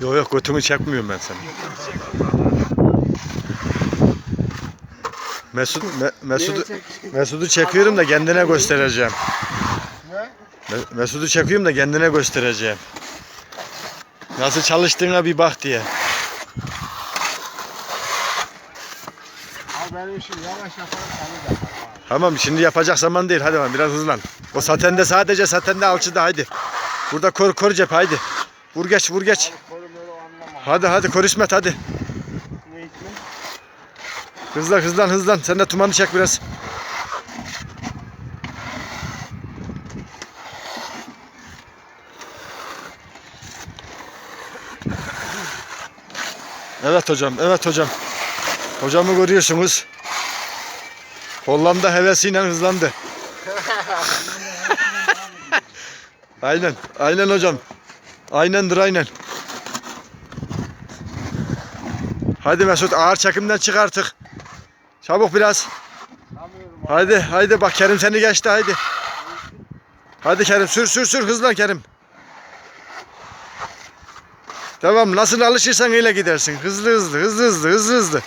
Yok yok götünü çekmiyorum ben seni. Mesut Me- Mesut'u Mesut'u çekiyorum da kendine göstereceğim. Mesut'u çekiyorum da kendine göstereceğim. Nasıl çalıştığına bir bak diye. Benim işim yavaş yaparım. Tamam şimdi yapacak zaman değil. Hadi bakalım biraz hızlan. O satende sadece satende alçıda haydi. Burada kor kor cep haydi. Vur geç vur geç. Hadi hadi kor İsmet hadi. Hızlan hızlan hızlan. Sen de tumanı çek biraz. Evet hocam, evet hocam. Hocamı görüyorsunuz. Hollanda hevesiyle hızlandı. aynen, aynen hocam. Aynendir aynen. Hadi Mesut ağır çekimden çık artık. Çabuk biraz. Haydi haydi bak Kerim seni geçti haydi. Hadi Kerim sür sür sür hızlan Kerim. Tamam nasıl alışırsan öyle gidersin. Hızlı hızlı hızlı hızlı hızlı hızlı.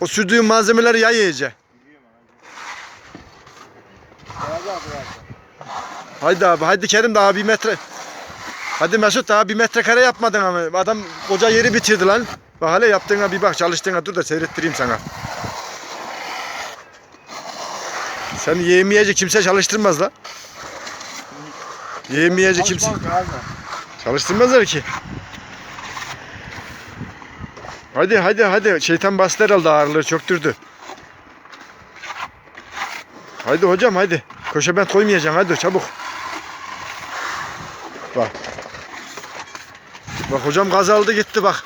O sürdüğün malzemeleri yay iyice. Biraz daha biraz. Haydi abi haydi Kerim daha bir metre. Hadi Mesut daha bir metrekare yapmadın ama adam koca yeri bitirdi lan. Bak hele yaptığına bir bak çalıştığına dur da seyrettireyim sana. Sen yiyemeyecek kimse çalıştırmaz la. Yiyemeyecek kimse. Çalıştırmazlar ki. Hadi hadi hadi şeytan bastı herhalde ağırlığı çöktürdü. Haydi hocam haydi. Köşe ben koymayacağım hadi çabuk. Bak. Bak hocam gaz aldı gitti bak.